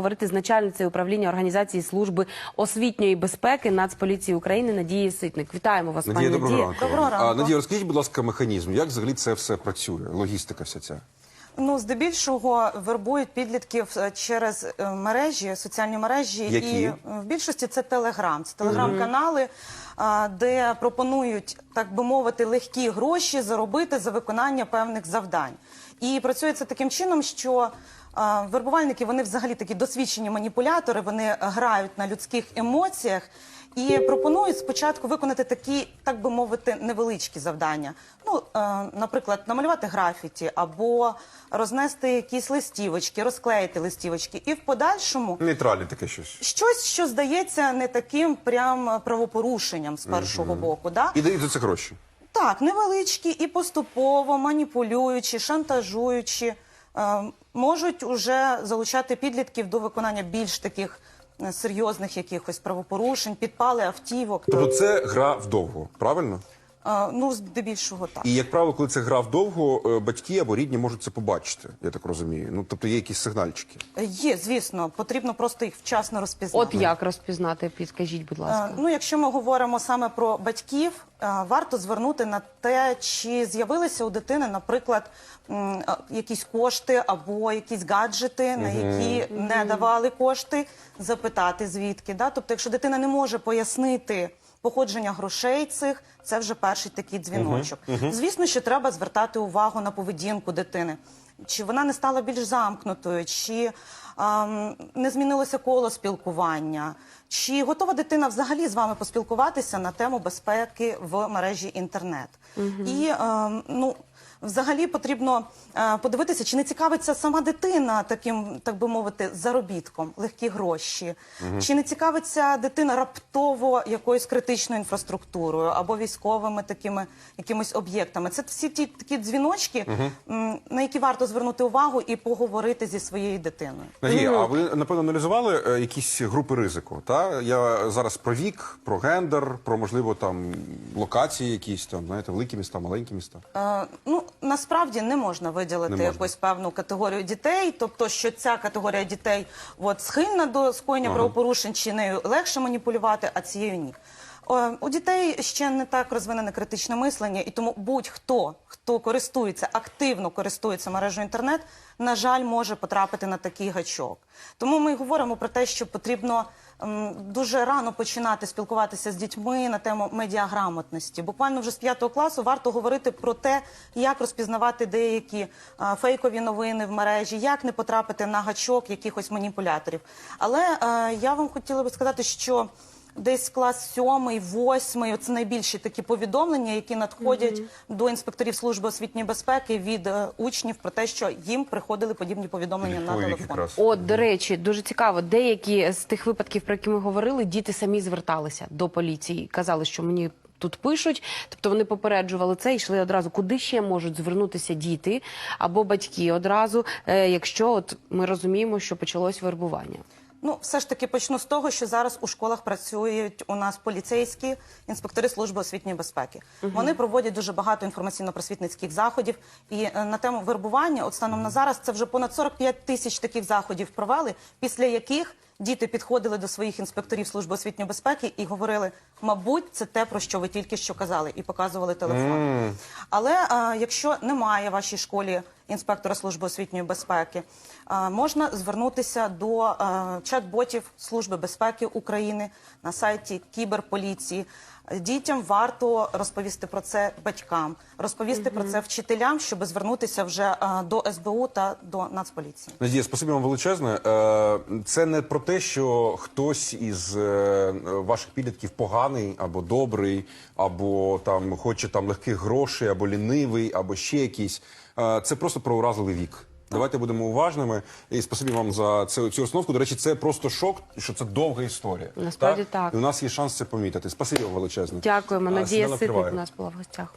Говорити з начальницею управління організації служби освітньої безпеки Нацполіції України Надії Ситник. Вітаємо вас, Надія, пані доброго Надія. ранку. Доброго ранку. А, Надія, розкажіть, будь ласка, механізм, як взагалі це все працює, логістика вся ця? Ну, здебільшого вербують підлітків е, через е, мережі, соціальні мережі, Які? і е, в більшості це телеграм. Це телеграм-канали, де пропонують, так би мовити, легкі гроші заробити за виконання певних завдань. І працює це таким чином, що а, вербувальники вони взагалі такі досвідчені маніпулятори, вони грають на людських емоціях. І пропонують спочатку виконати такі, так би мовити, невеличкі завдання. Ну, е, наприклад, намалювати графіті або рознести якісь листівочки, розклеїти листівочки, і в подальшому Нейтральне таке щось. щось, що здається не таким прям правопорушенням з першого боку. Да? І дають за це гроші. Так, невеличкі і поступово маніпулюючи, шантажуючи, е, можуть уже залучати підлітків до виконання більш таких е, серйозних якихось правопорушень, підпали автівок. Тобто це гра вдовго, правильно? Ну, здебільшого так. І як правило, коли це гра вдовго, е, батьки або рідні можуть це побачити, я так розумію. Ну тобто є якісь сигнальчики. Е, Є, звісно, потрібно просто їх вчасно розпізнати. От як розпізнати, підкажіть, будь ласка. Е, Ну, якщо ми говоримо саме про батьків, варто звернути на те, чи з'явилися у дитини, наприклад, якісь кошти або якісь гаджети, на які не давали кошти, запитати звідки. Да? Тобто, якщо дитина не може пояснити. Походження грошей цих це вже перший такий дзвіночок. Звісно, що треба звертати увагу на поведінку дитини. Чи вона не стала більш замкнутою, чи ем, не змінилося коло спілкування, чи готова дитина взагалі з вами поспілкуватися на тему безпеки в мережі інтернет. І ем, ну. Взагалі потрібно е, подивитися, чи не цікавиться сама дитина таким, так би мовити, заробітком, легкі гроші, чи не цікавиться дитина раптово якоюсь критичною інфраструктурою або військовими такими якимись об'єктами. Це всі ті такі дзвіночки, м, на які варто звернути увагу і поговорити зі своєю дитиною. Надія, а ви напевно аналізували е, якісь групи ризику? Та я зараз про вік, про гендер, про можливо там локації, якісь там, знаєте, великі міста, маленькі міста. Е, ну насправді не можна виділити Не можна. якусь певну категорію дітей, тобто, що ця категорія дітей от схильна до скоєння правопорушень, чи нею легше маніпулювати, а цією ні. У дітей ще не так розвинене критичне мислення, і тому будь-хто, хто користується, активно користується мережею інтернет, на жаль, може потрапити на такий гачок. Тому ми говоримо про те, що потрібно дуже рано починати спілкуватися з дітьми на тему медіаграмотності. Буквально вже з п'ятого класу варто говорити про те, як розпізнавати деякі фейкові новини в мережі, як не потрапити на гачок якихось маніпуляторів. Але е, я вам хотіла би сказати, що Десь клас сьомий, восьмий це найбільші такі повідомлення, які надходять до інспекторів служби освітньої безпеки від е, учнів про те, що їм приходили подібні повідомлення на телефон. якраз. От, до речі, дуже цікаво. Деякі з тих випадків, про які ми говорили, діти самі зверталися до поліції, казали, що мені. Тут пишуть, тобто вони попереджували це і йшли одразу. Куди ще можуть звернутися діти або батьки одразу, е, якщо от ми розуміємо, що почалось вербування? Ну, все ж таки почну з того, що зараз у школах працюють у нас поліцейські інспектори служби освітньої безпеки. Вони проводять дуже багато інформаційно-просвітницьких заходів. І е, на тему вербування, от станом на зараз, це вже понад 45 тисяч таких заходів провели, після яких діти підходили до своїх інспекторів служби освітньої безпеки і говорили: мабуть, це те, про що ви тільки що казали, і показували телефон. Але а, якщо немає в вашій школі інспектора служби освітньої безпеки, а, можна звернутися до а, чат-ботів Служби безпеки України на сайті кіберполіції. Дітям варто розповісти про це батькам, розповісти про це вчителям, щоб звернутися вже е, до СБУ та до Нацполіції. Надія, спасибі вам величезне. Е, Це не про те, що хтось із е, ваших підлітків поганий або добрий, або там хоче там легких грошей, або лінивий, або ще якийсь. Е, Це просто про уразливий вік. Давайте будемо уважними. І спасибі вам за цю, цю установку. До речі, це просто шок, що це довга історія. Насправді так. І у нас є шанс це помітити. Спасибі вам величезне. Дякуємо. Надія Ситник у нас була в гостях.